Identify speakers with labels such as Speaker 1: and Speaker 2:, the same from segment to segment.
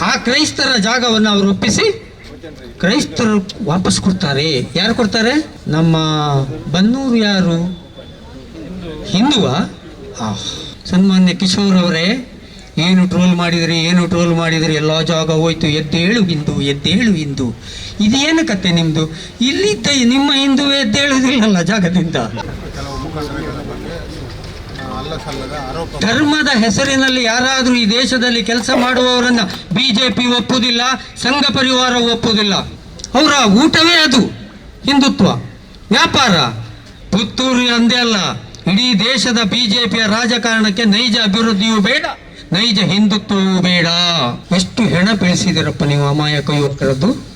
Speaker 1: ಆ ಕ್ರೈಸ್ತರ ಜಾಗವನ್ನು ಅವರು ಒಪ್ಪಿಸಿ ಕ್ರೈಸ್ತರು ವಾಪಸ್ ಕೊಡ್ತಾರೆ. ಯಾರು ಕೊಡ್ತಾರೆ? ನಮ್ಮ ಬನ್ನೂರು ಯಾರು? ಹಿಂದುವ? ಸನ್ಮಾನ್ಯ ಕಿಶೋರ್ ಅವರೇ, ಏನು ಟ್ರೋಲ್ ಮಾಡಿದ್ರಿ, ಏನು ಟ್ರೋಲ್ ಮಾಡಿದ್ರಿ, ಎಲ್ಲ ಜಾಗ ಹೋಯ್ತು, ಎದ್ದೇಳು ಹಿಂದೂ ಎದ್ದೇಳು ಹಿಂದೂ ಇದೇನು ಕತೆ ನಿಮ್ಮದು ಇಲ್ಲಿದ್ದ ನಿಮ್ಮ ಹಿಂದುವೇ ಎದ್ದೇಳುವುದಿಲ್ಲಲ್ಲ ಜಾಗದಿಂದ. ಧರ್ಮದ ಹೆಸರಿನಲ್ಲಿ ಯಾರಾದರೂ ಈ ದೇಶದಲ್ಲಿ ಕೆಲಸ ಮಾಡುವವರನ್ನ ಬಿಜೆಪಿ ಒಪ್ಪುವುದಿಲ್ಲ ಸಂಘ ಪರಿವಾರ ಒಪ್ಪುವುದಿಲ್ಲ ಅವರ ಊಟವೇ ಅದು, ಹಿಂದುತ್ವ. ವ್ಯಾಪಾರ. ಪುತ್ತೂರು ಅಂದೇ ಅಲ್ಲ, ಇಡೀ ದೇಶದ ಬಿಜೆಪಿಯ ರಾಜಕಾರಣಕ್ಕೆ ನೈಜ ಅಭಿವೃದ್ಧಿಯೂ ಬೇಡ, ನೈಜ ಹಿಂದುತ್ವವೂ ಬೇಡ. ಎಷ್ಟು ಹೆಣ ಬೆಳೆಸಿದಿರಪ್ಪ ನೀವು ಅಮಾಯಕ ಯುವಕರದ್ದು?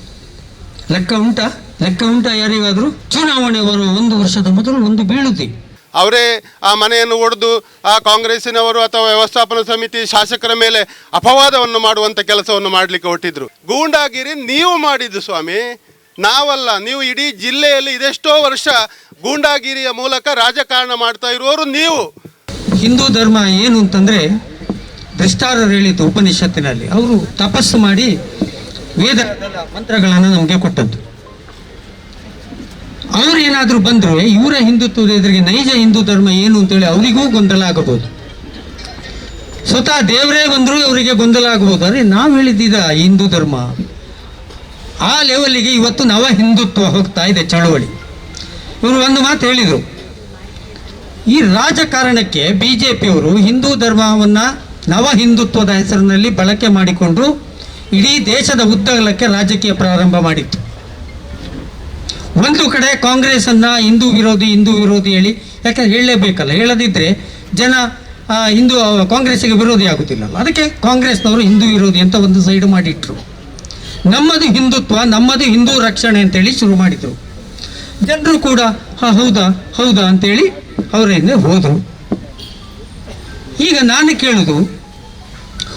Speaker 1: ಲೆಕ್ಕ ಉಂಟಾ? ಲೆಕ್ಕ ಉಂಟಾ ಯಾರಿಗಾದ್ರೂ? ಚುನಾವಣೆ ಬರುವ ಒಂದು ವರ್ಷದ ಮೊದಲು ಒಂದು ಬೀಳುತ್ತೆ.
Speaker 2: ಅವರೇ ಆ ಮನೆಯನ್ನು ಒಡೆದು ಆ ಕಾಂಗ್ರೆಸ್ಸಿನವರು ಅಥವಾ ವ್ಯವಸ್ಥಾಪನಾ ಸಮಿತಿ ಶಾಸಕರ ಮೇಲೆ ಅಪವಾದವನ್ನು ಮಾಡುವಂತ ಕೆಲಸವನ್ನು ಮಾಡಲಿಕ್ಕೆ ಹೊಟ್ಟಿದ್ರು ಗೂಂಡಾಗಿರಿ, ನೀವು ಮಾಡಿದ್ದು ಸ್ವಾಮಿ, ನಾವಲ್ಲ, ನೀವು ಇಡೀ ಜಿಲ್ಲೆಯಲ್ಲಿ ಇದೆಷ್ಟೋ ವರ್ಷ ಗೂಂಡಾಗಿರಿಯ ಮೂಲಕ ರಾಜಕಾರಣ ಮಾಡ್ತಾ ಇರುವವರು ನೀವು.
Speaker 1: ಹಿಂದೂ ಧರ್ಮ ಏನು ಅಂತಂದ್ರೆ ಭ್ರಷ್ಟಾರರು ಹೇಳಿದ್ದು ಉಪನಿಷತ್ತಿನಲ್ಲಿ, ಅವರು ತಪಸ್ಸು ಮಾಡಿ ವೇದ ಮಂತ್ರಗಳನ್ನು ನಮಗೆ ಕೊಟ್ಟದ್ದು. ಅವ್ರು ಏನಾದರೂ ಬಂದ್ರೆ ಇವರ ಹಿಂದುತ್ವದ ಎದುರಿಗೆ ನೈಜ ಹಿಂದೂ ಧರ್ಮ ಏನು ಅಂತೇಳಿ ಅವರಿಗೂ ಗೊಂದಲ ಆಗಬಹುದು ಸ್ವತಃ ದೇವರೇ ಬಂದರೂ ಅವರಿಗೆ ಗೊಂದಲ ಆಗಬಹುದು ಅಂದ್ರೆ ನಾವು ಹೇಳಿದ್ದ ಹಿಂದೂ ಧರ್ಮ, ಆ ಲೆವೆಲ್ಲಿಗೆ ಇವತ್ತು ನವ ಹಿಂದುತ್ವ ಹೋಗ್ತಾ ಇದೆ ಚಳವಳಿ. ಇವರು ಒಂದು ಮಾತು ಹೇಳಿದರು. ಈ ರಾಜಕಾರಣಕ್ಕೆ ಬಿ ಜೆ ಪಿಯವರು ಹಿಂದೂ ಧರ್ಮವನ್ನು ನವ ಹಿಂದುತ್ವದ ಹೆಸರಿನಲ್ಲಿ ಬಳಕೆ ಮಾಡಿಕೊಂಡು ಇಡೀ ದೇಶದ ಉದ್ದಗಲಕ್ಕೆ ರಾಜಕೀಯ ಪ್ರಾರಂಭ ಮಾಡಿತ್ತು. ಒಂದು ಕಡೆ ಕಾಂಗ್ರೆಸ್ಸನ್ನು ಹಿಂದೂ ವಿರೋಧಿ ಹಿಂದೂ ವಿರೋಧಿ ಹೇಳಿ, ಯಾಕಂದ್ರೆ ಹೇಳಲೇಬೇಕಲ್ಲ ಹೇಳದಿದ್ದರೆ ಜನ ಹಿಂದೂ ಕಾಂಗ್ರೆಸ್ಸಿಗೆ ವಿರೋಧಿ ಆಗುತ್ತಿಲ್ಲಲ್ಲ. ಅದಕ್ಕೆ ಕಾಂಗ್ರೆಸ್ನವರು ಹಿಂದೂ ವಿರೋಧಿ ಅಂತ ಒಂದು ಸೈಡ್ ಮಾಡಿಟ್ರು. ನಮ್ಮದು ಹಿಂದುತ್ವ, ನಮ್ಮದು ಹಿಂದೂ ರಕ್ಷಣೆ ಅಂತೇಳಿ ಶುರು ಮಾಡಿದರು. ಜನರು ಕೂಡ, ಹಾ, ಹೌದಾ ಹೌದಾ ಅಂತೇಳಿ ಅವರಿಂದ ಹೋದರು. ಈಗ ನಾನು ಕೇಳುದು,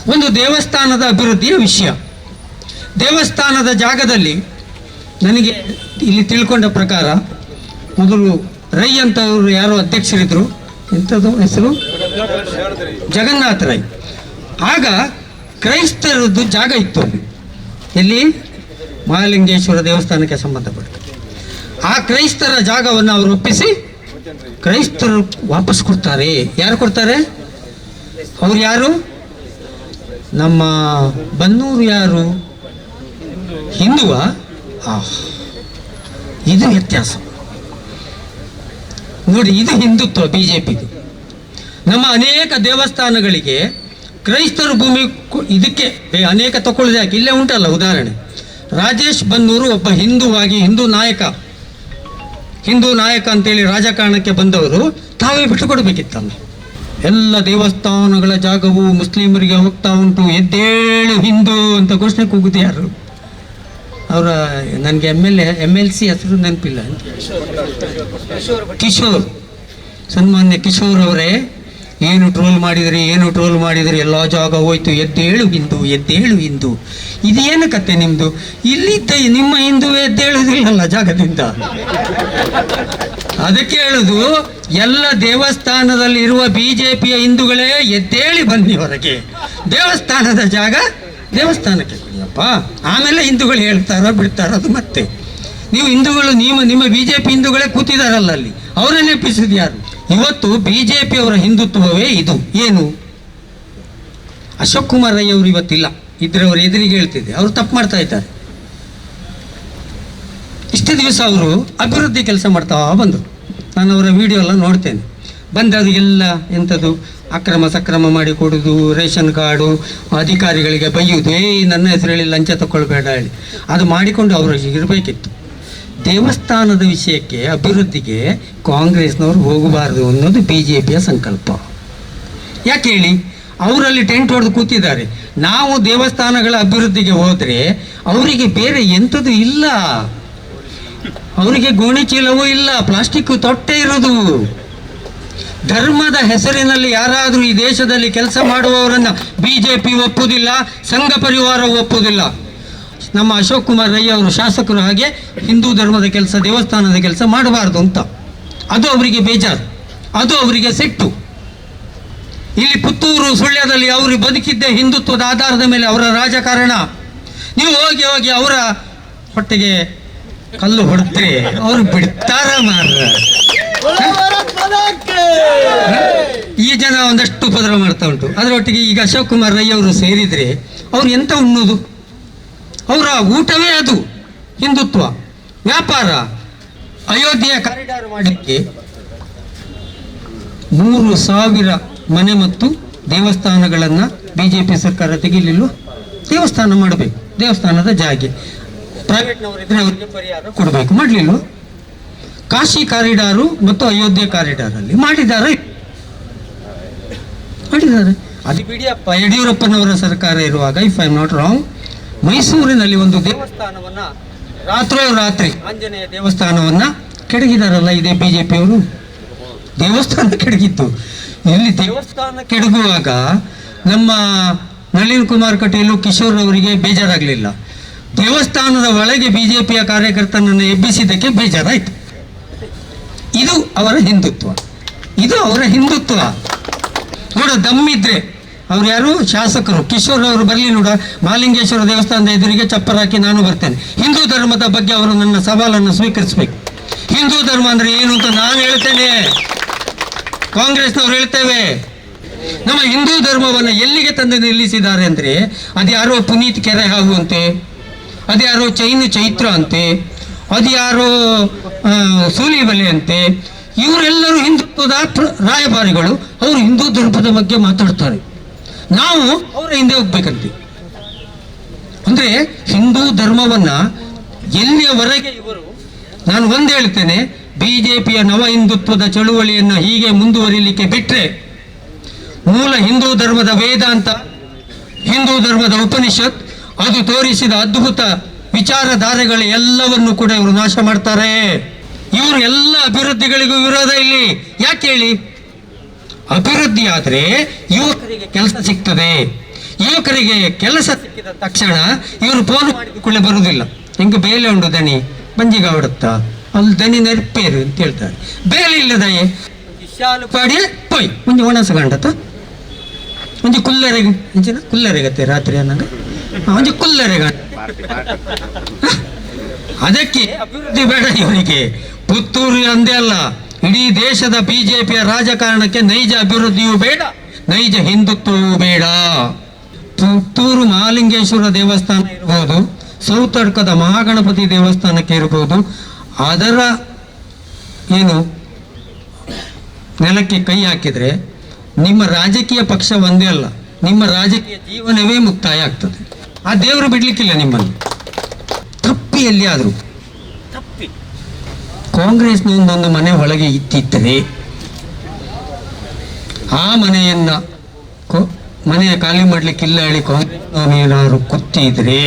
Speaker 1: ಒಂದು ದೇವಸ್ಥಾನದ ಅಭಿವೃದ್ಧಿಯ ವಿಷಯ. ದೇವಸ್ಥಾನದ ಜಾಗದಲ್ಲಿ ನನಗೆ ಇಲ್ಲಿ ತಿಳ್ಕೊಂಡ ಪ್ರಕಾರ ಮೊದಲು ರೈ ಅಂತವರು ಯಾರೋ ಅಧ್ಯಕ್ಷರಿದ್ದರು ಎಂಥದ್ದು ಹೆಸರು? ಜಗನ್ನಾಥ ರೈ. ಆಗ ಕ್ರೈಸ್ತರದ್ದು ಜಾಗ ಇತ್ತು ಎಲ್ಲಿ? ಮಹಾಲಿಂಗೇಶ್ವರ ದೇವಸ್ಥಾನಕ್ಕೆ ಸಂಬಂಧಪಟ್ಟ ಆ ಕ್ರೈಸ್ತರ ಜಾಗವನ್ನು ಅವರು ಒಪ್ಪಿಸಿ ಕ್ರೈಸ್ತರು ವಾಪಸ್ ಕೊಡ್ತಾರೆ. ಯಾರು ಕೊಡ್ತಾರೆ? ಅವ್ರು ಯಾರು? ನಮ್ಮ ಬನ್ನೂರು ಯಾರು? ಹಿಂದುವ. ಇದು ವ್ಯತ್ಯಾಸ. ನೋಡಿ, ಇದು ಹಿಂದುತ್ವ ಬಿ ಜೆ ಪಿದು ನಮ್ಮ ಅನೇಕ ದೇವಸ್ಥಾನಗಳಿಗೆ ಕ್ರೈಸ್ತರು ಭೂಮಿ ಇದಕ್ಕೆ ಅನೇಕ ತಗೊಳ್ಳೋದು ಯಾಕೆ? ಇಲ್ಲೇ ಉಂಟಲ್ಲ ಉದಾಹರಣೆ. ರಾಜೇಶ್ ಬನ್ನೂರು ಒಬ್ಬ ಹಿಂದೂವಾಗಿ ಹಿಂದೂ ನಾಯಕ. ಹಿಂದೂ ನಾಯಕ ಅಂತೇಳಿ ರಾಜಕಾರಣಕ್ಕೆ ಬಂದವರು, ತಾವೇ ಬಿಟ್ಟು ಕೊಡಬೇಕಿತ್ತಲ್ಲ. ಎಲ್ಲ ದೇವಸ್ಥಾನಗಳ ಜಾಗವು ಮುಸ್ಲಿಮರಿಗೆ ಹೋಗ್ತಾ ಉಂಟು. ಎದ್ದೇಳು ಹಿಂದೂ ಅಂತ ಘೋಷಣೆ ಕೂಗುದು ಯಾರು? ಅವರ, ನನಗೆ M L A M L C ಹೆಸರು ನೆನಪಿಲ್ಲ. ಕಿಶೋರ್, ಸನ್ಮಾನ್ಯ ಕಿಶೋರ್ ಅವರೇ, ಏನು ಟ್ರೋಲ್ ಮಾಡಿದ್ರಿ, ಏನು ಟ್ರೋಲ್ ಮಾಡಿದ್ರಿ, ಎಲ್ಲ ಜಾಗ ಹೋಯ್ತು, ಎದ್ದೇಳು ಹಿಂದೂ ಎದ್ದೇಳು ಹಿಂದು ಇದೇನು ಕತೆ ನಿಮ್ಮದು ಇಲ್ಲಿದ್ದ ನಿಮ್ಮ ಹಿಂದೂ ಎದ್ದೇಳುವುದಿಲ್ಲಲ್ಲ ಜಾಗದಿಂದ. ಅದಕ್ಕೆ ಹೇಳುದು, ಎಲ್ಲ ದೇವಸ್ಥಾನದಲ್ಲಿ ಇರುವ ಪಿಯ ಹಿಂದೂಗಳೇ ಎದ್ದೇಳಿ ಬನ್ನಿ ಹೊರಗೆ. ದೇವಸ್ಥಾನದ ಜಾಗ ದೇವಸ್ಥಾನಕ್ಕೆ. ಕೊಡಿಯಪ್ಪ ಆಮೇಲೆ ಹಿಂದೂಗಳು ಹೇಳ್ತಾರೋ ಬಿಡ್ತಾರೋ ಅದು ಮತ್ತೆ. ನೀವು ಹಿಂದೂಗಳು ನಿಮ್ಮ ನಿಮ್ಮ ಬಿಜೆಪಿ ಹಿಂದೂಗಳೇ ಕೂತಿದಾರಲ್ಲ ಅಲ್ಲಿ. ಅವರನ್ನೇ ನೆಪಿಸಿದ ಯಾರು? ಇವತ್ತು ಬಿಜೆಪಿ ಅವರ ಹಿಂದುತ್ವವೇ ಇದು. ಏನು? ಅಶೋಕ್ ಕುಮಾರ್ ರೈ ಅವರು ಇವತ್ತಿಲ್ಲ. ಇದ್ರೆ ಅವರು ಎದುರಿಗೆ ಹೇಳ್ತಿದ್ದೆ. ಅವರು ತಪ್ಪು ಮಾಡ್ತಾ ಇದ್ದಾರೆ. ಇಷ್ಟು ದಿವಸ ಅವರು ಅಭಿವೃದ್ಧಿ ಕೆಲಸ ಮಾಡ್ತಾ ಬಂದರು. ನಾನು ಅವರ ವಿಡಿಯೋ ಎಲ್ಲ ನೋಡ್ತೇನೆ. ಬಂದವರಿಗೆಲ್ಲ ಎಂಥದ್ದು ಅಕ್ರಮ ಸಕ್ರಮ ಮಾಡಿ ಕೊಡೋದು, ರೇಷನ್ ಕಾರ್ಡು, ಅಧಿಕಾರಿಗಳಿಗೆ ಬೈಯುವುದು ಏ ನನ್ನ ಹೆಸರಲ್ಲಿ ಲಂಚ ತಗೊಳ್ಬೇಡ ಹೇಳಿ. ಅದು ಮಾಡಿಕೊಂಡು ಅವರು ಇರಬೇಕಿತ್ತು. ದೇವಸ್ಥಾನದ ವಿಷಯಕ್ಕೆ, ಅಭಿವೃದ್ಧಿಗೆ ಕಾಂಗ್ರೆಸ್ನವರು ಹೋಗಬಾರದು ಅನ್ನೋದು ಬಿ ಜೆ ಪಿಯ ಸಂಕಲ್ಪ. ಯಾಕೆ ಹೇಳಿ? ಅವರಲ್ಲಿ ಟೆಂಟ್ ಹೊಡೆದು ಕೂತಿದ್ದಾರೆ. ನಾವು ದೇವಸ್ಥಾನಗಳ ಅಭಿವೃದ್ಧಿಗೆ ಹೋದರೆ ಅವರಿಗೆ ಬೇರೆ ಎಂಥದ್ದು ಇಲ್ಲ. ಅವರಿಗೆ ಗೋಣಿ ಚೀಲವೂ ಇಲ್ಲ, ಪ್ಲಾಸ್ಟಿಕ್ ತೊಟ್ಟೆ ಇರೋದು. ಧರ್ಮದ ಹೆಸರಿನಲ್ಲಿ ಯಾರಾದರೂ ಈ ದೇಶದಲ್ಲಿ ಕೆಲಸ ಮಾಡುವವರನ್ನ ಬಿಜೆಪಿ ಒಪ್ಪುವುದಿಲ್ಲ ಸಂಘ ಪರಿವಾರ ಒಪ್ಪುವುದಿಲ್ಲ ನಮ್ಮ ಅಶೋಕ್ ಕುಮಾರ್ ರೈ ಅವರು ಶಾಸಕರು ಹಾಗೆ ಹಿಂದೂ ಧರ್ಮದ ಕೆಲಸ, ದೇವಸ್ಥಾನದ ಕೆಲಸ ಮಾಡಬಾರ್ದು ಅಂತ. ಅದು ಅವರಿಗೆ ಬೇಜಾರು. ಅದು ಅವರಿಗೆ ಸಿಟ್ಟು. ಇಲ್ಲಿ ಪುತ್ತೂರು ಸುಳ್ಯದಲ್ಲಿ ಅವರು ಬದುಕಿದ್ದೇ ಹಿಂದುತ್ವದ ಆಧಾರದ ಮೇಲೆ ಅವರ ರಾಜಕಾರಣ. ನೀವು ಹೋಗಿ ಹೋಗಿ ಅವರ ಹೊಟ್ಟೆಗೆ ಕಲ್ಲು ಹೊಡೆದ್ರೆ ಅವರು ಬಿಡ್ತಾರ ಮಾರ ಈ ಜನ ಒಂದಷ್ಟು ಉಪದ್ರವ ಮಾಡ್ತಾ ಉಂಟು. ಅದರೊಟ್ಟಿಗೆ ಈಗ ಅಶೋಕ್ ಕುಮಾರ್ ರೈ ಅವರು ಸೇರಿದ್ರೆ ಅವ್ರು ಎಂತ ಉಣ್ಣೋದು? ಅವರ ಊಟವೇ ಅದು, ಹಿಂದುತ್ವ. ವ್ಯಾಪಾರ. ಅಯೋಧ್ಯೆಯ ಕಾರಿಡಾರ್ ಮಾಡಲಿಕ್ಕೆ ಮೂರು ಸಾವಿರ ಮನೆ ಮತ್ತು ದೇವಸ್ಥಾನಗಳನ್ನು ಬಿ ಜೆ ಪಿ ಸರ್ಕಾರ ತೆಗಿಲಿಲ್ಲ, ದೇವಸ್ಥಾನ ಮಾಡಬೇಕು. ದೇವಸ್ಥಾನದ ಜಾಗೆ. ಪ್ರೈವೇಟ್ನವರಿದ್ರೆ ಅವರಿಗೆ ಪರಿಹಾರ ಕೊಡಬೇಕು. ಮಾಡಲಿಲ್ಲ? ಕಾಶಿ ಕಾರಿಡಾರು ಮತ್ತು ಅಯೋಧ್ಯೆ ಕಾರಿಡಾರಲ್ಲಿ ಮಾಡಿದ್ದಾರೆ. ಮಾಡಿದ್ದಾರೆ. ಅದು ಬಿಡಿಯಪ್ಪ ಯಡಿಯೂರಪ್ಪನವರ ಸರ್ಕಾರ ಇರುವಾಗ ಇಫ್ ಐ ನಾಟ್ ರಾಂಗ್ ಮೈಸೂರಿನಲ್ಲಿ ಒಂದು ದೇವಸ್ಥಾನವನ್ನ ರಾತ್ರೋ ರಾತ್ರಿ ಆಂಜನೇಯ ದೇವಸ್ಥಾನವನ್ನ ಕೆಡಗಿದಾರಲ್ಲ, ಇದೇ ಬಿಜೆಪಿಯವರು? ದೇವಸ್ಥಾನ ಕೆಡಗಿತ್ತು. ಇಲ್ಲಿ ದೇವಸ್ಥಾನ ಕೆಡಗುವಾಗ ನಮ್ಮ ನಳಿನ್ ಕುಮಾರ್ ಕಟೀಲು ಕಿಶೋರ್ ಅವರಿಗೆ ಬೇಜಾರಾಗಲಿಲ್ಲ. ದೇವಸ್ಥಾನದ ಒಳಗೆ ಬಿಜೆಪಿಯ ಕಾರ್ಯಕರ್ತನನ್ನು ಎಬ್ಬಿಸಿದ್ದಕ್ಕೆ ಬೇಜಾರಾಯಿತು. ಇದು ಅವರ ಹಿಂದುತ್ವ. ಇದು ಅವರ ಹಿಂದುತ್ವ. ನೋಡ ದಮ್ಮಿದ್ರೆ ಅವ್ರು ಯಾರು? ಶಾಸಕರು. ಕಿಶೋರ್ ಅವರು ಬರಲಿ ನೋಡ. ಮಹಾಲಿಂಗೇಶ್ವರ ದೇವಸ್ಥಾನದ ಎದುರಿಗೆ ಚಪ್ಪರ ಹಾಕಿ ನಾನು ಬರ್ತೇನೆ. ಹಿಂದೂ ಧರ್ಮದ ಬಗ್ಗೆ ಅವರು ನನ್ನ ಸವಾಲನ್ನು ಸ್ವೀಕರಿಸಬೇಕು. ಹಿಂದೂ ಧರ್ಮ ಅಂದ್ರೆ ಏನು ಅಂತ ನಾನು ಹೇಳ್ತೇನೆ. ಕಾಂಗ್ರೆಸ್ನವ್ರು ಹೇಳ್ತೇವೆ. ನಮ್ಮ ಹಿಂದೂ ಧರ್ಮವನ್ನು ಎಲ್ಲಿಗೆ ತಂದು ನಿಲ್ಲಿಸಿದ್ದಾರೆ ಅಂದ್ರೆ, ಅದ್ಯಾರೋ ಪುನೀತ್ ಕೆರೆ ಹಾಗುವಂತೆ ಅದ್ಯಾರೋ ಚೈನು ಚೈತ್ರ ಅಂತೆ ಅದ್ಯಾರೋ ಸೂಲಿ ಸೂಲಿಬಲೆ ಅಂತೆ ಇವರೆಲ್ಲರೂ ಹಿಂದುತ್ವದ ರಾಯಭಾರಿಗಳು. ಅವರು ಹಿಂದೂ ಧರ್ಮದ ಬಗ್ಗೆ ಮಾತಾಡ್ತಾರೆ. ನಾವು ಅವರ ಹಿಂದೆ ಹೋಗ್ಬೇಕಂತೆ. ಅಂದ್ರೆ ಹಿಂದೂ ಧರ್ಮವನ್ನ ಎಲ್ಲಿಯವರೆಗೆ ಇವರು, ನಾನು ಒಂದು ಹೇಳ್ತೇನೆ, ಬಿಜೆಪಿಯ ನವ ಹಿಂದುತ್ವದ ಚಳುವಳಿಯನ್ನು ಹೀಗೆ ಮುಂದುವರಿಲಿಕ್ಕೆ ಬಿಟ್ಟರೆ ಮೂಲ ಹಿಂದೂ ಧರ್ಮದ ವೇದಾಂತ, ಹಿಂದೂ ಧರ್ಮದ ಉಪನಿಷತ್, ಅದು ತೋರಿಸಿದ ಅದ್ಭುತ ವಿಚಾರಧಾರೆಗಳು ಎಲ್ಲವನ್ನು ಕೂಡ ಇವರು ನಾಶ ಮಾಡ್ತಾರೆ. ಇವರು ಎಲ್ಲ ಅಭಿವೃದ್ಧಿಗಳಿಗೂ ವಿರೋಧ ಇಲ್ಲಿ. ಯಾಕೆ ಹೇಳಿ? ಅಭಿವೃದ್ಧಿ ಆದ್ರೆ ಯುವಕರಿಗೆ ಕೆಲಸ ಸಿಗ್ತದೆ. ಯುವಕರಿಗೆ ಕೆಲಸ ಸಿಕ್ಕಿದ ತಕ್ಷಣ ಇವರು ಫೋನ್ ಮಾಡಿಕೊಳ್ಳೆ ಬರುವುದಿಲ್ಲ. ಹಿಂಗೆ ಬೇಲೆ ಉಂಡು ದನಿ ಬಂಜಿಗ ಹೊಡುತ್ತಾ ಅಲ್ಲಿ ದನಿ ನೆರಪೇರು ಅಂತ ಹೇಳ್ತಾರೆ. ಬೇಲೆ ಇಲ್ಲದಯೇ ಶಾಲು ಪಾಡಿ ಪೋಯ್. ಮುಂದೆ ಒಣಸ ಗಂಡತ. ಒಂಜಿ ಕುಲ್ಲರೆಗೆ ಕುಲ್ಲರೆಗತ್ತೆ ರಾತ್ರಿ ಅನ್ನಂಗ. ಒಂದು ಕುಲ್ಲರೆಗ ಅದಕ್ಕೆ ಅಭಿವೃದ್ಧಿ ಬೇಡ ಇವನಿಗೆ. ಪುತ್ತೂರು ಅಂದೇ ಅಲ್ಲ, ಇಡೀ ದೇಶದ ಬಿಜೆಪಿಯ ರಾಜಕಾರಣಕ್ಕೆ ನೈಜ ಅಭಿವೃದ್ಧಿಯೂ ಬೇಡ, ನೈಜ ಹಿಂದುತ್ವವೂ ಬೇಡ. ಪುತ್ತೂರು ಮಹಾಲಿಂಗೇಶ್ವರ ದೇವಸ್ಥಾನ ಇರ್ಬೋದು ಸೌತಡ್ಕದ ಮಹಾಗಣಪತಿ ದೇವಸ್ಥಾನಕ್ಕೆ ಇರ್ಬೋದು, ಅದರ ಏನು ನೆಲಕ್ಕೆ ಕೈ ಹಾಕಿದರೆ ನಿಮ್ಮ ರಾಜಕೀಯ ಪಕ್ಷ ಒಂದೇ ಅಲ್ಲ, ನಿಮ್ಮ ರಾಜಕೀಯ ಜೀವನವೇ ಮುಕ್ತಾಯ ಆಗ್ತದೆ. ಆ ದೇವರು ಬಿಡ್ಲಿಕ್ಕಿಲ್ಲ ನಿಮ್ಮನ್ನು. ತಪ್ಪಿ ಕಾಂಗ್ರೆಸ್ ತಪ್ಪಿ. ಕಾಂಗ್ರೆಸ್ನಿಂದೊಂದು ಮನೆ ಒಳಗೆ ಇತ್ತಿದ್ದರೆ ಆ ಮನೆಯನ್ನ ಮನೆಯ ಖಾಲಿ ಮಾಡ್ಲಿಕ್ಕಿಲ್ಲ ಹೇಳಿ ಕಾಂಗ್ರೆಸ್ನವನೇನಾದ್ರು ಕುತ್ತಿದ್ರೆ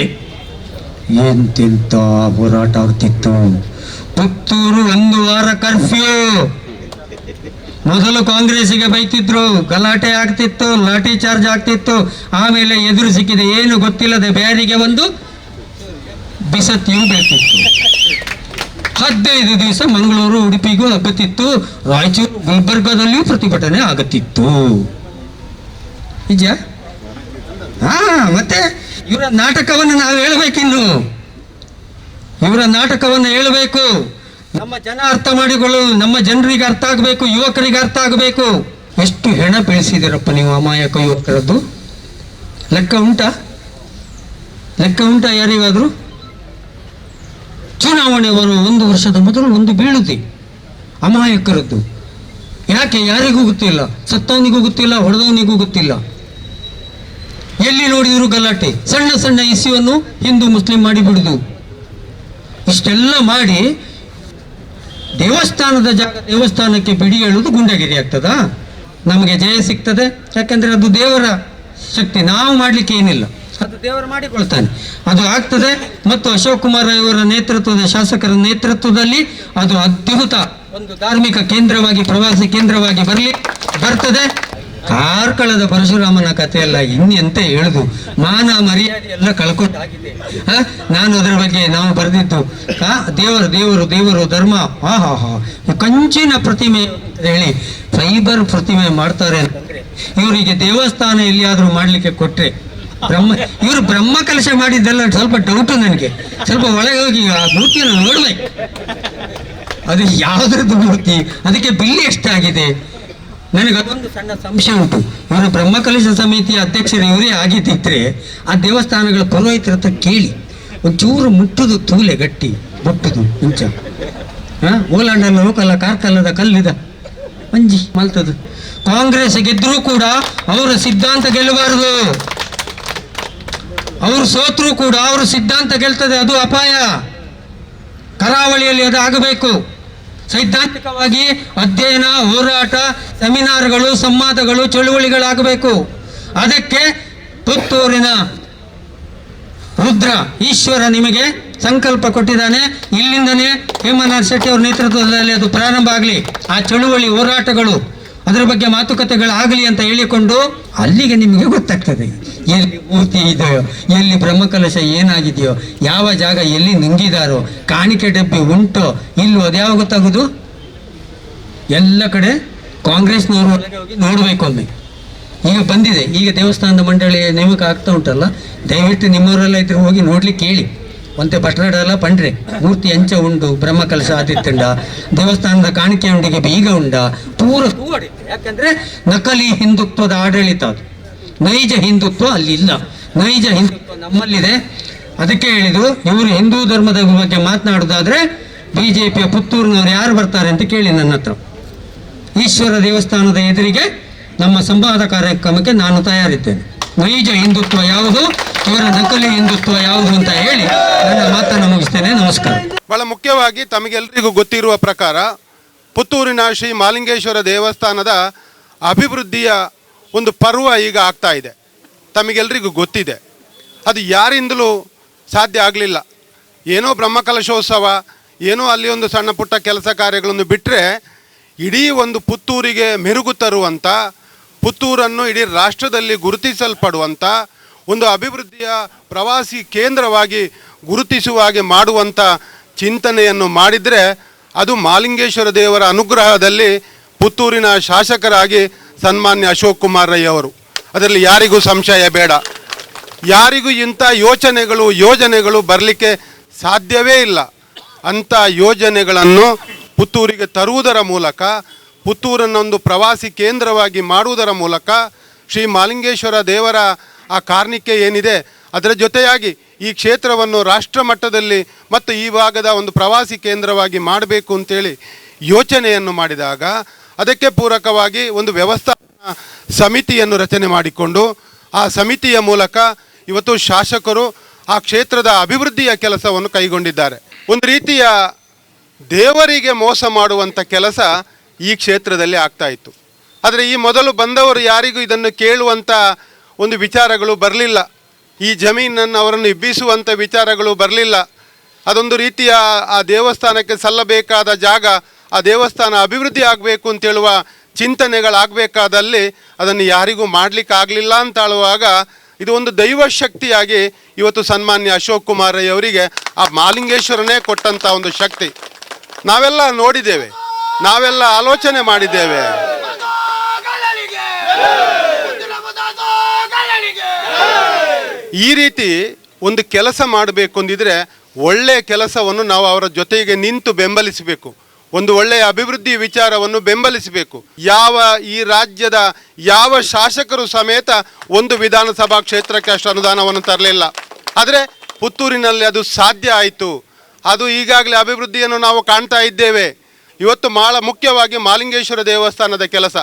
Speaker 1: ಎಂತೆಂತ ಹೋರಾಟ ಆಗ್ತಿತ್ತು. ಪುತ್ತೂರು ಒಂದು ವಾರ ಕರ್ಫ್ಯೂ. ಮೊದಲು ಕಾಂಗ್ರೆಸ್ಸಿಗೆ ಬೈತಿದ್ರು, ಗಲಾಟೆ ಆಗ್ತಿತ್ತು, ಲಾಠಿ ಚಾರ್ಜ್ ಆಗ್ತಿತ್ತು, ಆಮೇಲೆ ಎದುರು ಸಿಕ್ಕಿದೆ. ಏನು ಗೊತ್ತಿಲ್ಲದೆ ಬ್ಯಾರಿಗೆ ಒಂದು ಬಿಸತ್ತಿಯೂ ಬೇಕಿತ್ತು. ಹದಿನೈದು ದಿವಸ ಮಂಗಳೂರು, ಉಡುಪಿಗೂ ಆಗುತ್ತಿತ್ತು ರಾಯಚೂರು, ಗುಲ್ಬರ್ಗದಲ್ಲಿಯೂ ಪ್ರತಿಭಟನೆ ಆಗುತ್ತಿತ್ತು. ನಿಜ? ಹಾ, ಮತ್ತೆ ಇವರ ನಾಟಕವನ್ನು ನಾವು ಹೇಳಬೇಕಿನ್ನು. ಇವರ ನಾಟಕವನ್ನು ಹೇಳಬೇಕು. ನಮ್ಮ ಜನ ಅರ್ಥ ಮಾಡಿಕೊಳ್ಳಲು ನಮ್ಮ ಜನರಿಗೆ ಅರ್ಥ ಆಗಬೇಕು, ಯುವಕರಿಗೆ ಅರ್ಥ ಆಗಬೇಕು. ಎಷ್ಟು ಹೆಣ ಬೆಳೆಸಿದಿರಪ್ಪ ನೀವು ಅಮಾಯಕ ಯುವಕರದ್ದು? ಲೆಕ್ಕ ಉಂಟಾ? ಲೆಕ್ಕ ಉಂಟಾ ಯಾರಿಗಾದರೂ? ಚುನಾವಣೆ ಬರುವ ಒಂದು ವರ್ಷದ ಮೊದಲು ಒಂದು ಬೀಳುತ್ತೆ ಅಮಾಯಕರದ್ದು. ಯಾಕೆ? ಯಾರಿಗೂ ಗೊತ್ತಿಲ್ಲ. ಸತ್ತವನಿಗೂ ಗೊತ್ತಿಲ್ಲ, ಹೊಡೆದವನಿಗೂ ಗೊತ್ತಿಲ್ಲ. ಎಲ್ಲಿ ನೋಡಿದ್ರು ಗಲಾಟೆ. ಸಣ್ಣ ಸಣ್ಣ ಇಸ್ಯುವನ್ನು ಹಿಂದೂ ಮುಸ್ಲಿಂ ಮಾಡಿ ಬಿಡುದು ಇಷ್ಟೆಲ್ಲ ಮಾಡಿ ದೇವಸ್ಥಾನದ ಜಾಗ ದೇವಸ್ಥಾನಕ್ಕೆ ಬಿಡಿ ಹೇಳುವುದು ಗುಂಡಗಿರಿ ಆಗ್ತದಾ? ನಮಗೆ ಜಯ ಸಿಗ್ತದೆ, ಯಾಕಂದ್ರೆ ಅದು ದೇವರ ಶಕ್ತಿ. ನಾವು ಮಾಡಲಿಕ್ಕೆ ಏನಿಲ್ಲ. ಅದು ದೇವರು ಮಾಡಿಕೊಳ್ತಾನೆ. ಅದು ಆಗ್ತದೆ, ಮತ್ತು ಅಶೋಕ್ ಕುಮಾರ್ ಇವರ ನೇತೃತ್ವದ ಶಾಸಕರ ನೇತೃತ್ವದಲ್ಲಿ ಅದು ಅದ್ಭುತ ಒಂದು ಧಾರ್ಮಿಕ ಕೇಂದ್ರವಾಗಿ, ಪ್ರವಾಸಿ ಕೇಂದ್ರವಾಗಿ ಬರಲಿ ಬರ್ತದೆ. ಕಾರ್ಕಳದ ಪರಶುರಾಮನ ಕಥೆಯಲ್ಲ ಇನ್ನೆಂತ ಹೇಳುದು? ಮಾನ ಮರ್ಯಾದೆ ಎಲ್ಲ ಕಳ್ಕೊಂಡಾಗಿದೆ. ಹ? ನಾನು ಅದರ ಬಗ್ಗೆ ನಾವು ಬರೆದಿದ್ದು ದೇವರು ದೇವರು ದೇವರು, ಧರ್ಮ, ಹಾ ಹಾ ಹಾ. ಕಂಚಿನ ಪ್ರತಿಮೆ ಅಂತ ಹೇಳಿ ಫೈಬರ್ ಪ್ರತಿಮೆ ಮಾಡ್ತಾರೆ ಅಂತಂದ್ರೆ, ಇವರಿಗೆ ದೇವಸ್ಥಾನ ಎಲ್ಲಿಯಾದ್ರೂ ಮಾಡ್ಲಿಕ್ಕೆ ಕೊಟ್ರೆ, ಬ್ರಹ್ಮ, ಇವರು ಬ್ರಹ್ಮ ಕಲಶ ಮಾಡಿದ್ದೆಲ್ಲ ಸ್ವಲ್ಪ ಡೌಟು ನನಗೆ. ಸ್ವಲ್ಪ ಒಳಗೆ ಹೋಗಿ ಆ ಮೂರ್ತಿಯನ್ನು ನೋಡ್ಬೇಕು. ಅದು ಯಾವುದ್ರದ್ದು ಮೂರ್ತಿ? ಅದಕ್ಕೆ ಬಿಲ್ಲಿ ಎಷ್ಟಾಗಿದೆ? ನನಗೆ ಅದೊಂದು ಸಣ್ಣ ಸಂಶಯ ಉಂಟು. ಇವರು ಬ್ರಹ್ಮಕಲಶ ಸಮಿತಿಯ ಅಧ್ಯಕ್ಷರು ಇವರೇ ಆಗಿದ್ದಿದ್ರೆ ಆ ದೇವಸ್ಥಾನಗಳ ಪುರೋಹಿತರ ಹತ್ರ ಕೇಳಿ ಒಂಚೂರು ಮುಟ್ಟುದು ತೂಲೆ ಗಟ್ಟಿ, ಮುಟ್ಟುದು ಮುಂಚ. ಹಾ? ಓಲಾಂಡಲ್ಲ ಹೋಗಲ್ಲ ಕಾರ್ಕಲ್ಲದ ಕಲ್ಲಿದ ಮಂಜಿ ಮಲ್ತದು. ಕಾಂಗ್ರೆಸ್ ಗೆದ್ರೂ ಕೂಡ ಅವರ ಸಿದ್ಧಾಂತ ಗೆಲ್ಲಬಾರದು. ಅವರು ಸೋತ್ರು ಕೂಡ ಅವರ ಸಿದ್ಧಾಂತ ಗೆಲ್ತದೆ, ಅದು ಅಪಾಯ. ಕರಾವಳಿಯಲ್ಲಿ ಅದು ಆಗಬೇಕು. ಸೈದ್ಧಾಂತಿಕವಾಗಿ ಅಧ್ಯಯನ, ಹೋರಾಟ, ಸೆಮಿನಾರ್ಗಳು, ಸಂವಾದಗಳು, ಚಳುವಳಿಗಳಾಗಬೇಕು. ಅದಕ್ಕೆ ಪುತ್ತೂರಿನ ರುದ್ರ ಈಶ್ವರ ನಿಮಗೆ ಸಂಕಲ್ಪ ಕೊಟ್ಟಿದ್ದಾನೆ. ಇಲ್ಲಿಂದನೇ ಹೇಮನಾಥ್ ಶೆಟ್ಟಿ ಅವರ ನೇತೃತ್ವದಲ್ಲಿ ಅದು ಪ್ರಾರಂಭ ಆಗಲಿ. ಆ ಚಳುವಳಿ ಹೋರಾಟಗಳು ಅದರ ಬಗ್ಗೆ ಮಾತುಕತೆಗಳಾಗಲಿ ಅಂತ ಹೇಳಿಕೊಂಡು ಅಲ್ಲಿಗೆ ನಿಮಗೆ ಗೊತ್ತಾಗ್ತದೆ. ಎಲ್ಲಿ ಮೂರ್ತಿ ಇದೆಯೋ, ಎಲ್ಲಿ ಬ್ರಹ್ಮಕಲಶ ಏನಾಗಿದೆಯೋ, ಯಾವ ಜಾಗ ಎಲ್ಲಿ ನುಂಗಿದಾರೋ, ಕಾಣಿಕೆ ಡಬ್ಬಿ ಉಂಟೋ ಇಲ್ಲೋ ಅದ್ಯಾವ ಗೊತ್ತಾಗೋದು? ಎಲ್ಲ ಕಡೆ ಕಾಂಗ್ರೆಸ್ನವರು ಹೋಗಿ ನೋಡಬೇಕು ಒಮ್ಮೆ ಈಗ ಬಂದಿದೆ. ಈಗ ದೇವಸ್ಥಾನದ ಮಂಡಳಿ ನೇಮಕ ಆಗ್ತಾ ಉಂಟಲ್ಲ, ದಯವಿಟ್ಟು ನಿಮ್ಮವರೆಲ್ಲ ಇದ್ರೆ ಹೋಗಿ ನೋಡ್ಲಿಕ್ಕೆ ಹೇಳಿ. ಒಂತೆ ಪಟ್ಟಣ ಪಂಡ್ರೆ, ಮೂರ್ತಿ ಎಂಚ ಉಂಡು ಬ್ರಹ್ಮಕಲಶ ಆದಿತ್ತುಂಡ ದೇವಸ್ಥಾನದ ಕಾಣಿಕೆ ಉಂಡಿಗೆ ಬೀಗ ಉಂಡ, ಪೂರ ಯಾಕಂದ್ರೆ ನಕಲಿ ಹಿಂದುತ್ವದ ಆಡಳಿತ ಅದು. ನೈಜ ಹಿಂದುತ್ವ ಅಲ್ಲಿ ಇಲ್ಲ ನೈಜ ಹಿಂದುತ್ವ ನಮ್ಮಲ್ಲಿದೆ. ಅದಕ್ಕೆ ಹೇಳಿದು ಇವರು ಹಿಂದೂ ಧರ್ಮದ ಬಗ್ಗೆ ಮಾತನಾಡೋದಾದ್ರೆ ಬಿಜೆಪಿಯ ಪುತ್ತೂರಿನವರು ಯಾರು ಬರ್ತಾರೆ ಅಂತ ಕೇಳಿ ನನ್ನ ಹತ್ರ. ಈಶ್ವರ ದೇವಸ್ಥಾನದ ಎದುರಿಗೆ ನಮ್ಮ ಸಂವಾದ ಕಾರ್ಯಕ್ರಮಕ್ಕೆ ನಾನು ತಯಾರಿದ್ದೇನೆ. ನೈಜ ಹಿಂದುತ್ವ ಯಾವುದು? ಇವರ ನಕಲಿ ಹಿಂದುತ್ವ ಯಾವುದು ಅಂತ ಹೇಳಿ ನನ್ನ ಮಾತನ್ನು ಮುಗಿಸ್ತೇನೆ. ನಮಸ್ಕಾರ.
Speaker 2: ಬಹಳ ಮುಖ್ಯವಾಗಿ ತಮಗೆಲ್ಲರಿಗೂ ಗೊತ್ತಿರುವ ಪ್ರಕಾರ ಪುತ್ತೂರಿನ ಶ್ರೀ ಮಾಲಿಂಗೇಶ್ವರ ದೇವಸ್ಥಾನದ ಅಭಿವೃದ್ಧಿಯ ಒಂದು ಪರ್ವ ಈಗ ಆಗ್ತಾ ಇದೆ. ತಮಗೆಲ್ಲರಿಗೂ ಗೊತ್ತಿದೆ. ಅದು ಯಾರಿಂದಲೂ ಸಾಧ್ಯ ಆಗಲಿಲ್ಲ. ಏನೋ ಬ್ರಹ್ಮಕಲಶೋತ್ಸವ, ಏನೋ ಅಲ್ಲಿ ಒಂದು ಸಣ್ಣ ಪುಟ್ಟ ಕೆಲಸ ಕಾರ್ಯಗಳನ್ನು ಬಿಟ್ಟರೆ ಇಡೀ ಒಂದು ಪುತ್ತೂರಿಗೆ ಮೆರುಗು ತರುವಂಥ ಪುತ್ತೂರನ್ನು ಇಡೀ ರಾಷ್ಟ್ರದಲ್ಲಿ ಗುರುತಿಸಲ್ಪಡುವಂಥ ಒಂದು ಅಭಿವೃದ್ಧಿಯ ಪ್ರವಾಸಿ ಕೇಂದ್ರವಾಗಿ ಗುರುತಿಸುವ ಹಾಗೆ ಮಾಡುವಂಥ ಚಿಂತನೆಯನ್ನು ಮಾಡಿದರೆ ಅದು ಮಾಲಿಂಗೇಶ್ವರ ದೇವರ ಅನುಗ್ರಹದಲ್ಲಿ ಪುತ್ತೂರಿನ ಶಾಸಕರಾಗಿ ಸನ್ಮಾನ್ಯ ಅಶೋಕ್ ಕುಮಾರ್ ರೈ ಅವರು. ಅದರಲ್ಲಿ ಯಾರಿಗೂ ಸಂಶಯ ಬೇಡ. ಯಾರಿಗೂ ಇಂಥ ಯೋಚನೆಗಳು, ಯೋಜನೆಗಳು ಬರಲಿಕ್ಕೆ ಸಾಧ್ಯವೇ ಇಲ್ಲ. ಅಂಥ ಯೋಜನೆಗಳನ್ನು ಪುತ್ತೂರಿಗೆ ತರುವುದರ ಮೂಲಕ, ಪುತ್ತೂರನ್ನೊಂದು ಪ್ರವಾಸಿ ಕೇಂದ್ರವಾಗಿ ಮಾಡುವುದರ ಮೂಲಕ ಶ್ರೀ ಮಾಲಿಂಗೇಶ್ವರ ದೇವರ ಆ ಕಾರ್ಣಿಕೆ ಏನಿದೆ? ಅದರ ಜೊತೆಯಾಗಿ ಈ ಕ್ಷೇತ್ರವನ್ನು ರಾಷ್ಟ್ರ ಮಟ್ಟದಲ್ಲಿ ಮತ್ತು ಈ ಭಾಗದ ಒಂದು ಪ್ರವಾಸಿ ಕೇಂದ್ರವಾಗಿ ಮಾಡಬೇಕು ಅಂತೇಳಿ ಯೋಚನೆಯನ್ನು ಮಾಡಿದಾಗ ಅದಕ್ಕೆ ಪೂರಕವಾಗಿ ಒಂದು ವ್ಯವಸ್ಥಾಪನಾ ಸಮಿತಿಯನ್ನು ರಚನೆ ಮಾಡಿಕೊಂಡು ಆ ಸಮಿತಿಯ ಮೂಲಕ ಇವತ್ತು ಶಾಸಕರು ಆ ಕ್ಷೇತ್ರದ ಅಭಿವೃದ್ಧಿಯ ಕೆಲಸವನ್ನು ಕೈಗೊಂಡಿದ್ದಾರೆ. ಒಂದು ರೀತಿಯ ದೇವರಿಗೆ ಮೋಸ ಮಾಡುವಂಥ ಕೆಲಸ ಈ ಕ್ಷೇತ್ರದಲ್ಲಿ ಆಗ್ತಾ ಇತ್ತು. ಆದರೆ ಈ ಮೊದಲು ಬಂದವರು ಯಾರಿಗೂ ಇದನ್ನು ಕೇಳುವಂಥ ಒಂದು ವಿಚಾರಗಳು ಬರಲಿಲ್ಲ. ಈ ಜಮೀನನ್ನು ಅವರನ್ನು ಇಬ್ಬಿಸುವಂಥ ವಿಚಾರಗಳು ಬರಲಿಲ್ಲ. ಅದೊಂದು ರೀತಿಯ ಆ ದೇವಸ್ಥಾನಕ್ಕೆ ಸಲ್ಲಬೇಕಾದ ಜಾಗ, ಆ ದೇವಸ್ಥಾನ ಅಭಿವೃದ್ಧಿ ಆಗಬೇಕು ಅಂತೇಳುವ ಚಿಂತನೆಗಳಾಗಬೇಕಾದಲ್ಲಿ ಅದನ್ನು ಯಾರಿಗೂ ಮಾಡಲಿಕ್ಕೆ ಆಗಲಿಲ್ಲ ಅಂತ ಹೇಳುವಾಗ ಇದು ಒಂದು ದೈವ ಶಕ್ತಿಯಾಗಿ ಇವತ್ತು ಸನ್ಮಾನ್ಯ ಅಶೋಕ್ ಕುಮಾರ್ ಅವರಿಗೆ ಆ ಮಾಲಿಂಗೇಶ್ವರನೇ ಕೊಟ್ಟಂಥ ಒಂದು ಶಕ್ತಿ. ನಾವೆಲ್ಲ ನೋಡಿದ್ದೇವೆ. ನಾವೆಲ್ಲ ಆಲೋಚನೆ ಮಾಡಿದ್ದೇವೆ. ಈ ರೀತಿ ಒಂದು ಕೆಲಸ ಮಾಡಬೇಕು ಅಂದಿದ್ರೆ ಒಳ್ಳೆಯ ಕೆಲಸವನ್ನು ನಾವು ಅವರ ಜೊತೆಗೆ ನಿಂತು ಬೆಂಬಲಿಸಬೇಕು. ಒಂದು ಒಳ್ಳೆಯ ಅಭಿವೃದ್ಧಿ ವಿಚಾರವನ್ನು ಬೆಂಬಲಿಸಬೇಕು. ಯಾವ ಈ ರಾಜ್ಯದ ಯಾವ ಶಾಸಕರು ಸಮೇತ ಒಂದು ವಿಧಾನಸಭಾ ಕ್ಷೇತ್ರಕ್ಕೆ ಅಷ್ಟು ಅನುದಾನವನ್ನು ತರಲಿಲ್ಲ. ಆದರೆ ಪುತ್ತೂರಿನಲ್ಲಿ ಅದು ಸಾಧ್ಯ ಆಯಿತು. ಅದು ಈಗಾಗಲೇ ಅಭಿವೃದ್ಧಿಯನ್ನು ನಾವು ಕಾಣ್ತಾ ಇದ್ದೇವೆ. ಇವತ್ತು ಮಾಳ ಮುಖ್ಯವಾಗಿ ಮಾಲಿಂಗೇಶ್ವರ ದೇವಸ್ಥಾನದ ಕೆಲಸ.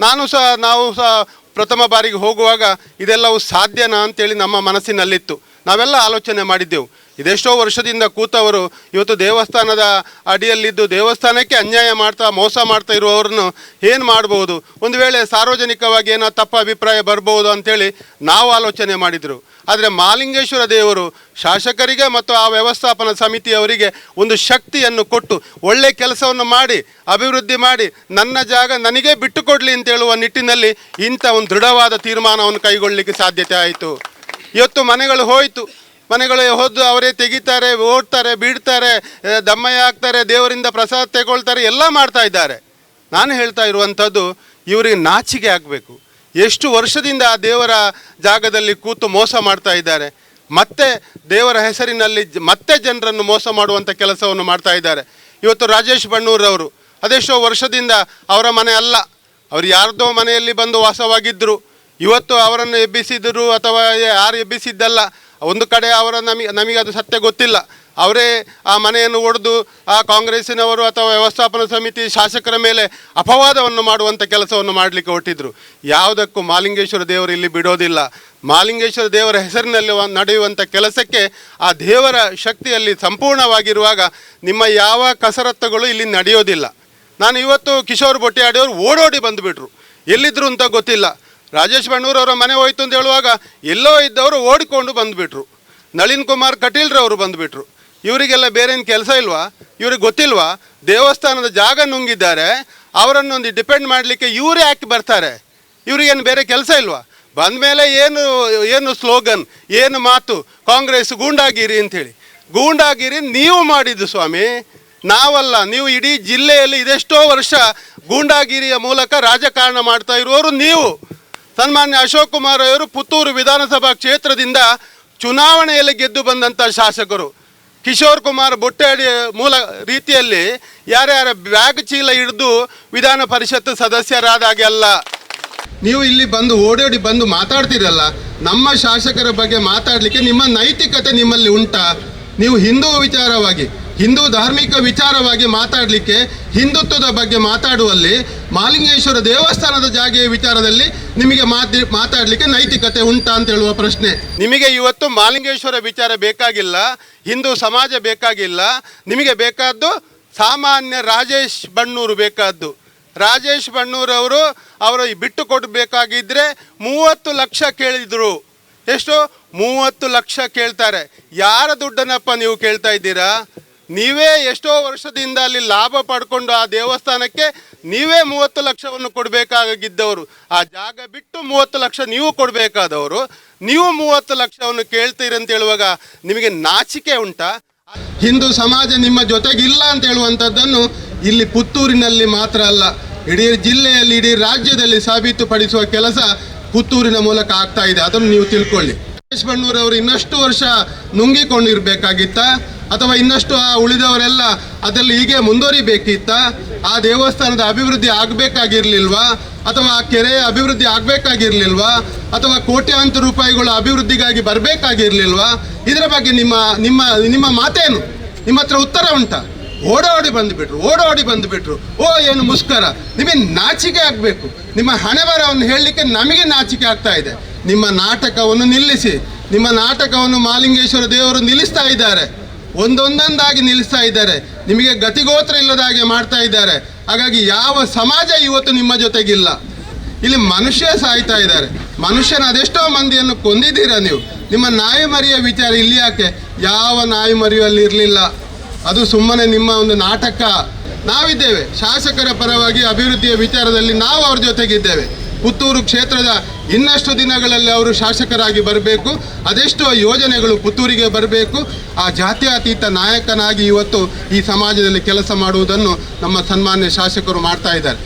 Speaker 2: ನಾನು ಸಹ, ನಾವು ಸಹ ಪ್ರಥಮ ಬಾರಿಗೆ ಹೋಗುವಾಗ ಇದೆಲ್ಲವೂ ಸಾಧ್ಯನಾ ಅಂತೇಳಿ ನಮ್ಮ ಮನಸ್ಸಿನಲ್ಲಿತ್ತು. ನಾವೆಲ್ಲ ಆಲೋಚನೆ ಮಾಡಿದ್ದೆವು. ಇದೆಷ್ಟೋ ವರ್ಷದಿಂದ ಕೂತವರು ಇವತ್ತು ದೇವಸ್ಥಾನದ ಅಡಿಯಲ್ಲಿದ್ದು ದೇವಸ್ಥಾನಕ್ಕೆ ಅನ್ಯಾಯ ಮಾಡ್ತಾ, ಮೋಸ ಮಾಡ್ತಾ ಇರುವವರನ್ನು ಏನು ಮಾಡ್ಬೋದು? ಒಂದು ವೇಳೆ ಸಾರ್ವಜನಿಕವಾಗಿ ಏನೋ ತಪ್ಪ ಅಭಿಪ್ರಾಯ ಬರ್ಬೋದು ಅಂತೇಳಿ ನಾವು ಆಲೋಚನೆ ಮಾಡಿದರು. ಆದರೆ ಮಾಲಿಂಗೇಶ್ವರ ದೇವರು ಶಾಸಕರಿಗೆ ಮತ್ತು ಆ ವ್ಯವಸ್ಥಾಪನ ಸಮಿತಿಯವರಿಗೆ ಒಂದು ಶಕ್ತಿಯನ್ನು ಕೊಟ್ಟು ಒಳ್ಳೆ ಕೆಲಸವನ್ನು ಮಾಡಿ, ಅಭಿವೃದ್ಧಿ ಮಾಡಿ, ನನ್ನ ಜಾಗ ನನಗೆ ಬಿಟ್ಟು ಕೊಡಲಿ ಅಂತ ಹೇಳುವ ನಿಟ್ಟಿನಲ್ಲಿ ಇಂಥ ಒಂದು ದೃಢವಾದ ತೀರ್ಮಾನವನ್ನು ಕೈಗೊಳ್ಳಲಿಕ್ಕೆ ಸಾಧ್ಯತೆ ಆಯಿತು. ಇವತ್ತು ಮನೆಗಳು ಹೋಯಿತು. ಮನೆಗಳು ಹೋದ್ದು ಅವರೇ ತೆಗಿತಾರೆ, ಓಡ್ತಾರೆ, ಬೀಡ್ತಾರೆ ದಮ್ಮಯ ದಮ್ಮಯ್ಯ ಹಾಕ್ತಾರೆ ದೇವರಿಂದ ಪ್ರಸಾದ ತೆಗೊಳ್ತಾರೆ, ಎಲ್ಲ ಮಾಡ್ತಾ ಇದ್ದಾರೆ. ನಾನು ಹೇಳ್ತಾ ಇರುವಂಥದ್ದು, ಇವರಿಗೆ ನಾಚಿಕೆ ಆಗಬೇಕು. ಎಷ್ಟು ವರ್ಷದಿಂದ ಆ ದೇವರ ಜಾಗದಲ್ಲಿ ಕೂತು ಮೋಸ ಮಾಡ್ತಾ ಇದ್ದಾರೆ. ಮತ್ತೆ ದೇವರ ಹೆಸರಿನಲ್ಲಿ ಮತ್ತೆ ಜನರನ್ನು ಮೋಸ ಮಾಡುವಂಥ ಕೆಲಸವನ್ನು ಮಾಡ್ತಾ ಇದ್ದಾರೆ. ಇವತ್ತು ರಾಜೇಶ್ ಬಣ್ಣೂರವರು, ಅದೆಷ್ಟೋ ವರ್ಷದಿಂದ ಅವರ ಮನೆ ಅಲ್ಲ. ಅವರು ಯಾರ್ದೋ ಮನೆಯಲ್ಲಿ ಬಂದು ವಾಸವಾಗಿದ್ದರು ಇವತ್ತು ಅವರನ್ನು ಎಬ್ಬಿಸಿದರು ಅಥವಾ ಯಾರು ಎಬ್ಬಿಸಿದ್ದಲ್ಲ. ಒಂದು ಕಡೆ ಅವರ ನಮಗೆ ನಮಗೆ ಅದು ಸತ್ಯ ಗೊತ್ತಿಲ್ಲ. ಅವರೇ ಆ ಮನೆಯನ್ನು ಒಡೆದು ಆ ಕಾಂಗ್ರೆಸ್ಸಿನವರು ಅಥವಾ ವ್ಯವಸ್ಥಾಪನಾ ಸಮಿತಿ ಶಾಸಕರ ಮೇಲೆ ಅಪವಾದವನ್ನು ಮಾಡುವಂಥ ಕೆಲಸವನ್ನು ಮಾಡಲಿಕ್ಕೆ ಹೊರಟಿದ್ರು. ಯಾವುದಕ್ಕೂ ಮಾಲಿಂಗೇಶ್ವರ ದೇವರು ಇಲ್ಲಿ ಬಿಡೋದಿಲ್ಲ. ಮಾಲಿಂಗೇಶ್ವರ ದೇವರ ಹೆಸರಿನಲ್ಲಿ ನಡೆಯುವಂಥ ಕೆಲಸಕ್ಕೆ ಆ ದೇವರ ಶಕ್ತಿಯಲ್ಲಿ ಸಂಪೂರ್ಣವಾಗಿರುವಾಗ ನಿಮ್ಮ ಯಾವ ಕಸರತ್ತುಗಳು ಇಲ್ಲಿ ನಡೆಯೋದಿಲ್ಲ. ನಾನು ಇವತ್ತು ಕಿಶೋರ್ ಬೊಟ್ಟಿಯಾಡಿಯವರು ಓಡೋಡಿ ಬಂದುಬಿಟ್ರು. ಎಲ್ಲಿದ್ದರು ಅಂತ ಗೊತ್ತಿಲ್ಲ. ರಾಜೇಶ್ ಬಣ್ಣೂರವರ ಮನೆ ಹೋಯ್ತು ಅಂತ ಹೇಳುವಾಗ ಎಲ್ಲೋ ಇದ್ದವರು ಓಡಿಕೊಂಡು ಬಂದುಬಿಟ್ರು. ನಳಿನ್ ಕುಮಾರ್ ಕಟೀಲ್ರವರು ಬಂದುಬಿಟ್ರು. ಇವರಿಗೆಲ್ಲ ಬೇರೇನು ಕೆಲಸ ಇಲ್ವಾ? ಇವ್ರಿಗೆ ಗೊತ್ತಿಲ್ವಾ? ದೇವಸ್ಥಾನದ ಜಾಗ ನುಂಗಿದ್ದಾರೆ. ಅವರನ್ನೊಂದು ಡಿಪೆಂಡ್ ಮಾಡಲಿಕ್ಕೆ ಇವರೇ ಯಾಕೆ ಬರ್ತಾರೆ. ಇವರಿಗೇನು ಬೇರೆ ಕೆಲಸ ಇಲ್ವಾ? ಬಂದ ಮೇಲೆ ಏನು ಏನು ಸ್ಲೋಗನ್, ಏನು ಮಾತು? ಕಾಂಗ್ರೆಸ್ ಗೂಂಡಾಗಿರಿ ಅಂಥೇಳಿ. ಗೂಂಡಾಗಿರಿ ನೀವು ಮಾಡಿದ್ದು ಸ್ವಾಮಿ. ನಾವಲ್ಲ, ನೀವು ಇಡೀ ಜಿಲ್ಲೆಯಲ್ಲಿ ಇದೆಷ್ಟೋ ವರ್ಷ ಗೂಂಡಾಗಿರಿಯ ಮೂಲಕ ರಾಜಕಾರಣ ಮಾಡ್ತಾ ಇರುವವರು ನೀವು. ಸನ್ಮಾನ್ಯ ಅಶೋಕ್ ಕುಮಾರ್ ಅವರು ಪುತ್ತೂರು ವಿಧಾನಸಭಾ ಕ್ಷೇತ್ರದಿಂದ ಚುನಾವಣೆಯಲ್ಲಿ ಗೆದ್ದು ಬಂದಂಥ ಶಾಸಕರು. ಕಿಶೋರ್ ಕುಮಾರ್ ಬೊಟ್ಟೆಡಿ ಮೂಲ ರೀತಿಯಲ್ಲಿ ಯಾರ್ಯಾರ ಬ್ಯಾಗ್ ಚೀಲ ಹಿಡಿದು ವಿಧಾನ ಪರಿಷತ್ ಸದಸ್ಯರಾದಾಗೆಲ್ಲ ನೀವು ಇಲ್ಲಿ ಬಂದು ಓಡೋಡಿ ಬಂದು ಮಾತಾಡ್ತಿರಲ್ಲ, ನಮ್ಮ ಶಾಸಕರ ಬಗ್ಗೆ ಮಾತಾಡಲಿಕ್ಕೆ ನಿಮ್ಮ ನೈತಿಕತೆ ನಿಮ್ಮಲ್ಲಿ ಉಂಟಾ. ನೀವು ಹಿಂದೂ ವಿಚಾರವಾಗಿ ಹಿಂದೂ ಧಾರ್ಮಿಕ ವಿಚಾರವಾಗಿ ಮಾತಾಡಲಿಕ್ಕೆ ಹಿಂದುತ್ವದ ಬಗ್ಗೆ ಮಾತಾಡುವಲ್ಲಿ ಮಾಲಿಂಗೇಶ್ವರ ದೇವಸ್ಥಾನದ ಜಾಗೆಯ ವಿಚಾರದಲ್ಲಿ ನಿಮಗೆ ಮಾತಿ, ಮಾತಾಡಲಿಕ್ಕೆ ನೈತಿಕತೆ ಉಂಟಾ ಅಂತ ಹೇಳುವ ಪ್ರಶ್ನೆ. ನಿಮಗೆ ಇವತ್ತು ಮಾಲಿಂಗೇಶ್ವರ ವಿಚಾರ ಬೇಕಾಗಿಲ್ಲ, ಹಿಂದೂ ಸಮಾಜ ಬೇಕಾಗಿಲ್ಲ, ನಿಮಗೆ ಬೇಕಾದ್ದು ಸಾಮಾನ್ಯ ರಾಜೇಶ್ ಬಣ್ಣೂರು ಬೇಕಾದ್ದು. ರಾಜೇಶ್ ಬಣ್ಣೂರವರು ಅವರು ಬಿಟ್ಟು ಕೊಡಬೇಕಾಗಿದ್ದರೆ ಮೂವತ್ತು ಲಕ್ಷ ಕೇಳಿದರು. ಎಷ್ಟು? ಮೂವತ್ತು ಲಕ್ಷ ಕೇಳ್ತಾರೆ. ಯಾರ ದುಡ್ಡನ್ನಪ್ಪ ನೀವು ಕೇಳ್ತಾ ಇದ್ದೀರಾ? ನೀವೇ ಎಷ್ಟೋ ವರ್ಷದಿಂದ ಅಲ್ಲಿ ಲಾಭ ಪಡ್ಕೊಂಡು ಆ ದೇವಸ್ಥಾನಕ್ಕೆ ನೀವೇ ಮೂವತ್ತು ಲಕ್ಷವನ್ನು ಕೊಡಬೇಕಾಗಿದ್ದವರು. ಆ ಜಾಗ ಬಿಟ್ಟು ಮೂವತ್ತು ಲಕ್ಷ ನೀವು ಕೊಡಬೇಕಾದವರು. ನೀವು ಮೂವತ್ತು ಲಕ್ಷವನ್ನು ಕೇಳ್ತೀರಿ ಅಂತ ಹೇಳುವಾಗ ನಿಮಗೆ ನಾಚಿಕೆ ಉಂಟಾ? ಹಿಂದೂ ಸಮಾಜ ನಿಮ್ಮ ಜೊತೆಗಿಲ್ಲ ಅಂತ ಹೇಳುವಂಥದ್ದನ್ನು ಇಲ್ಲಿ ಪುತ್ತೂರಿನಲ್ಲಿ ಮಾತ್ರ ಅಲ್ಲ, ಇಡೀ ಜಿಲ್ಲೆಯಲ್ಲಿ, ಇಡೀ ರಾಜ್ಯದಲ್ಲಿ ಸಾಬೀತುಪಡಿಸುವ ಕೆಲಸ ಪುತ್ತೂರಿನ ಮೂಲಕ ಆಗ್ತಾ ಇದೆ. ಅದನ್ನು ನೀವು ತಿಳ್ಕೊಳ್ಳಿ. ಸುರೇಶ್ ಬಣ್ಣೂರವರು ಇನ್ನಷ್ಟು ವರ್ಷ ನುಂಗಿಕೊಂಡಿರ್ಬೇಕಾಗಿತ್ತ? ಅಥವಾ ಇನ್ನಷ್ಟು ಆ ಉಳಿದವರೆಲ್ಲ ಅದರಲ್ಲಿ ಹೀಗೆ ಮುಂದುವರಿಬೇಕಿತ್ತ? ಆ ದೇವಸ್ಥಾನದ ಅಭಿವೃದ್ಧಿ ಆಗಬೇಕಾಗಿರ್ಲಿಲ್ವಾ? ಅಥವಾ ಆ ಕೆರೆಯ ಅಭಿವೃದ್ಧಿ ಆಗಬೇಕಾಗಿರ್ಲಿಲ್ವಾ? ಅಥವಾ ಕೋಟ್ಯಾಂತರ ರೂಪಾಯಿಗಳ ಅಭಿವೃದ್ಧಿಗಾಗಿ ಬರಬೇಕಾಗಿರ್ಲಿಲ್ವಾ? ಇದರ ಬಗ್ಗೆ ನಿಮ್ಮ ನಿಮ್ಮ ನಿಮ್ಮ ಮಾತೇನು? ನಿಮ್ಮ ಹತ್ರ ಉತ್ತರ ಉಂಟ? ಓಡಾಡಿ ಬಂದುಬಿಟ್ರು ಓಡಾಡಿ ಬಂದುಬಿಟ್ರು. ಓ, ಏನು ಮುಸ್ಕರ ನಿಮಗೆ ನಾಚಿಕೆ ಆಗಬೇಕು. ನಿಮ್ಮ ಹಣೆ ಬರವನ್ನು ಹೇಳಲಿಕ್ಕೆ ನಮಗೆ ನಾಚಿಕೆ ಆಗ್ತಾ ಇದೆ. ನಿಮ್ಮ ನಾಟಕವನ್ನು ನಿಲ್ಲಿಸಿ, ನಿಮ್ಮ ನಾಟಕವನ್ನು ಮಾಲಿಂಗೇಶ್ವರ ದೇವರು ನಿಲ್ಲಿಸ್ತಾ ಇದ್ದಾರೆ. ಒಂದೊಂದೊಂದಾಗಿ ನಿಲ್ಲಿಸ್ತಾ ಇದ್ದಾರೆ. ನಿಮಗೆ ಗತಿಗೋತ್ರ ಇಲ್ಲದ ಹಾಗೆ ಮಾಡ್ತಾ ಇದ್ದಾರೆ. ಹಾಗಾಗಿ ಯಾವ ಸಮಾಜ ಇವತ್ತು ನಿಮ್ಮ ಜೊತೆಗಿಲ್ಲ. ಇಲ್ಲಿ ಮನುಷ್ಯ ಸಾಯ್ತಾ ಇದ್ದಾರೆ. ಮನುಷ್ಯನ ಅದೆಷ್ಟೋ ಮಂದಿಯನ್ನು ಕೊಂದಿದ್ದೀರಾ ನೀವು. ನಿಮ್ಮ ನಾಯಿ ಮರಿಯ ವಿಚಾರ ಇಲ್ಲಿ ಯಾಕೆ? ಯಾವ ನಾಯಿ ಮರಿಯು ಅಲ್ಲಿ ಇರಲಿಲ್ಲ. ಅದು ಸುಮ್ಮನೆ ನಿಮ್ಮ ಒಂದು ನಾಟಕ. ನಾವಿದ್ದೇವೆ. ಶಾಸಕರ ಪರವಾಗಿ ಅಭಿವೃದ್ಧಿಯ ವಿಚಾರದಲ್ಲಿ ನಾವು ಅವ್ರ ಜೊತೆಗಿದ್ದೇವೆ. ಪುತ್ತೂರು ಕ್ಷೇತ್ರದ ಇನ್ನಷ್ಟು ದಿನಗಳಲ್ಲಿ ಅವರು ಶಾಸಕರಾಗಿ ಬರಬೇಕು, ಅದೆಷ್ಟೋ ಯೋಜನೆಗಳು ಪುತ್ತೂರಿಗೆ ಬರಬೇಕು. ಆ ಜಾತ್ಯತೀತ ನಾಯಕನಾಗಿ ಇವತ್ತು ಈ ಸಮಾಜದಲ್ಲಿ ಕೆಲಸ ಮಾಡುವುದನ್ನು ನಮ್ಮ ಸನ್ಮಾನ್ಯ ಶಾಸಕರು ಮಾಡ್ತಾ ಇದ್ದಾರೆ.